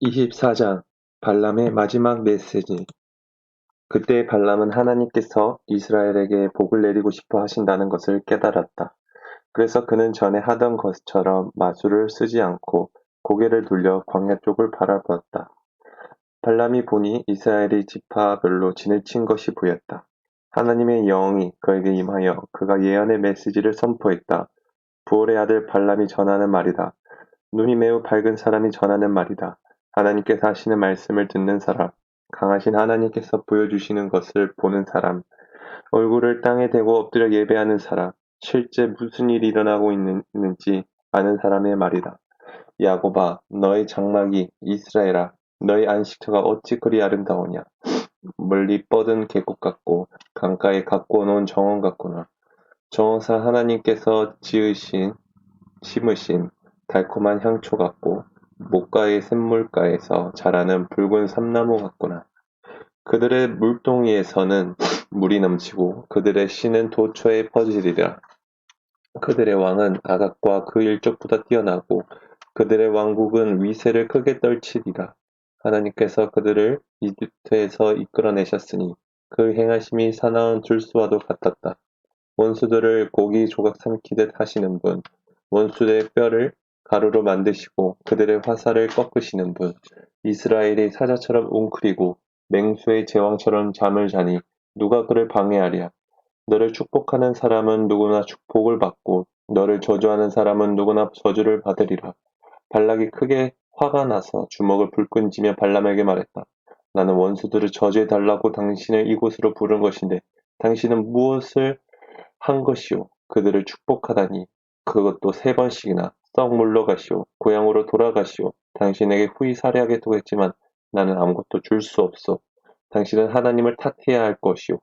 24장 발람의 마지막 메시지 그때 발람은 하나님께서 이스라엘에게 복을 내리고 싶어 하신다는 것을 깨달았다. 그래서 그는 전에 하던 것처럼 마술을 쓰지 않고 고개를 돌려 광야 쪽을 바라보았다. 발람이 보니 이스라엘이 지파별로 진을 친 것이 보였다. 하나님의 영이 그에게 임하여 그가 예언의 메시지를 선포했다. 부올의 아들 발람이 전하는 말이다. 눈이 매우 밝은 사람이 전하는 말이다. 하나님께서 하시는 말씀을 듣는 사람, 강하신 하나님께서 보여주시는 것을 보는 사람, 얼굴을 땅에 대고 엎드려 예배하는 사람, 실제 무슨 일이 일어나고 있는지 아는 사람의 말이다. 야곱아, 너의 장막이 이스라엘아, 너의 안식처가 어찌 그리 아름다우냐. 멀리 뻗은 계곡 같고 강가에 갖고 놓은 정원 같구나. 정원사 하나님께서 지으신 심으신 달콤한 향초 같고 목가의 샘물가에서 자라는 붉은 삼나무 같구나. 그들의 물동이에서는 물이 넘치고 그들의 씨는 도처에 퍼지리라. 그들의 왕은 아각과 그 일족보다 뛰어나고 그들의 왕국은 위세를 크게 떨치리라. 하나님께서 그들을 이집트에서 이끌어내셨으니 그 행하심이 사나운 줄수와도 같았다. 원수들을 고기 조각 삼키듯 하시는 분, 원수의 뼈를 가루로 만드시고 그들의 화살을 꺾으시는 분, 이스라엘이 사자처럼 웅크리고 맹수의 제왕처럼 잠을 자니 누가 그를 방해하랴. 너를 축복하는 사람은 누구나 축복을 받고 너를 저주하는 사람은 누구나 저주를 받으리라. 발락이 크게 화가 나서 주먹을 불끈 쥐며 발람에게 말했다. 나는 원수들을 저주해 달라고 당신을 이곳으로 부른 것인데 당신은 무엇을 한 것이오? 그들을 축복하다니 그것도 세 번씩이나 썩 물러가시오. 고향으로 돌아가시오. 당신에게 후히 살해하게 두겠지만 나는 아무것도 줄 수 없소. 당신은 하나님을 탓해야 할 것이오.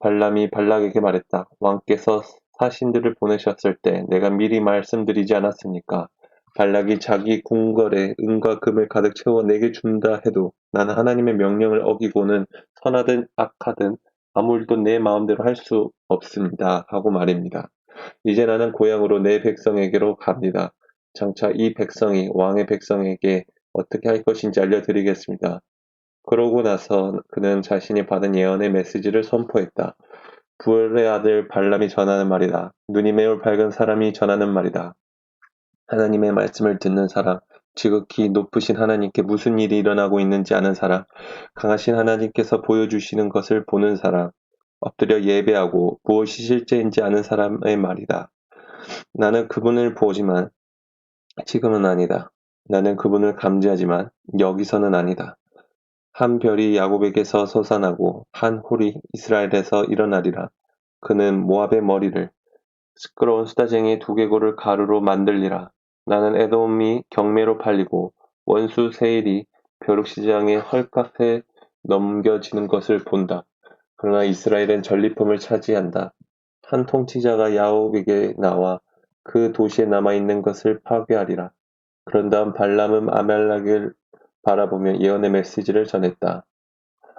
발람이 발락에게 말했다. 왕께서 사신들을 보내셨을 때 내가 미리 말씀드리지 않았습니까? 발락이 자기 궁궐에 은과 금을 가득 채워 내게 준다 해도 나는 하나님의 명령을 어기고는 선하든 악하든 아무 일도 내 마음대로 할 수 없습니다. 하고 말입니다. 이제 나는 고향으로 내 백성에게로 갑니다. 장차 이 백성이 왕의 백성에게 어떻게 할 것인지 알려드리겠습니다. 그러고 나서 그는 자신이 받은 예언의 메시지를 선포했다. 부엘의 아들 발람이 전하는 말이다. 눈이 매우 밝은 사람이 전하는 말이다. 하나님의 말씀을 듣는 사람, 지극히 높으신 하나님께 무슨 일이 일어나고 있는지 아는 사람, 강하신 하나님께서 보여주시는 것을 보는 사람, 엎드려 예배하고 무엇이 실제인지 아는 사람의 말이다. 나는 그분을 보지만 지금은 아니다. 나는 그분을 감지하지만 여기서는 아니다. 한 별이 야곱에게서 솟아나고 한 홀이 이스라엘에서 일어나리라. 그는 모압의 머리를 시끄러운 수다쟁이 두개골을 가루로 만들리라. 나는 에돔이 경매로 팔리고 원수 세일이 벼룩시장의 헐값에 넘겨지는 것을 본다. 그러나 이스라엘은 전리품을 차지한다. 한 통치자가 야곱에게 나와 그 도시에 남아있는 것을 파괴하리라. 그런 다음 발람은 아말렉을 바라보며 예언의 메시지를 전했다.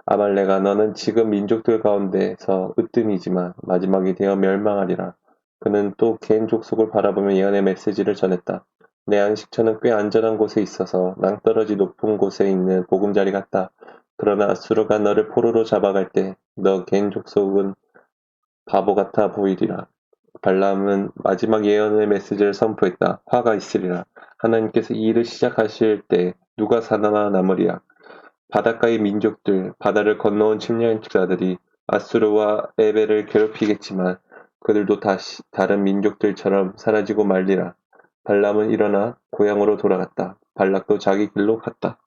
아말렉아 너는 지금 민족들 가운데서 으뜸이지만 마지막이 되어 멸망하리라. 그는 또 개인 족속을 바라보며 예언의 메시지를 전했다. 내 안식처는 꽤 안전한 곳에 있어서 낭떠러지 높은 곳에 있는 보금자리 같다. 그러나 아수르가 너를 포로로 잡아갈 때 너 개인 족속은 바보 같아 보이리라. 발람은 마지막 예언의 메시지를 선포했다. 화가 있으리라. 하나님께서 이 일을 시작하실 때 누가 살아남으리야. 바닷가의 민족들, 바다를 건너온 침략자들이 아수르와 에벨을 괴롭히겠지만 그들도 다시 다른 민족들처럼 사라지고 말리라. 발람은 일어나 고향으로 돌아갔다. 발락도 자기 길로 갔다.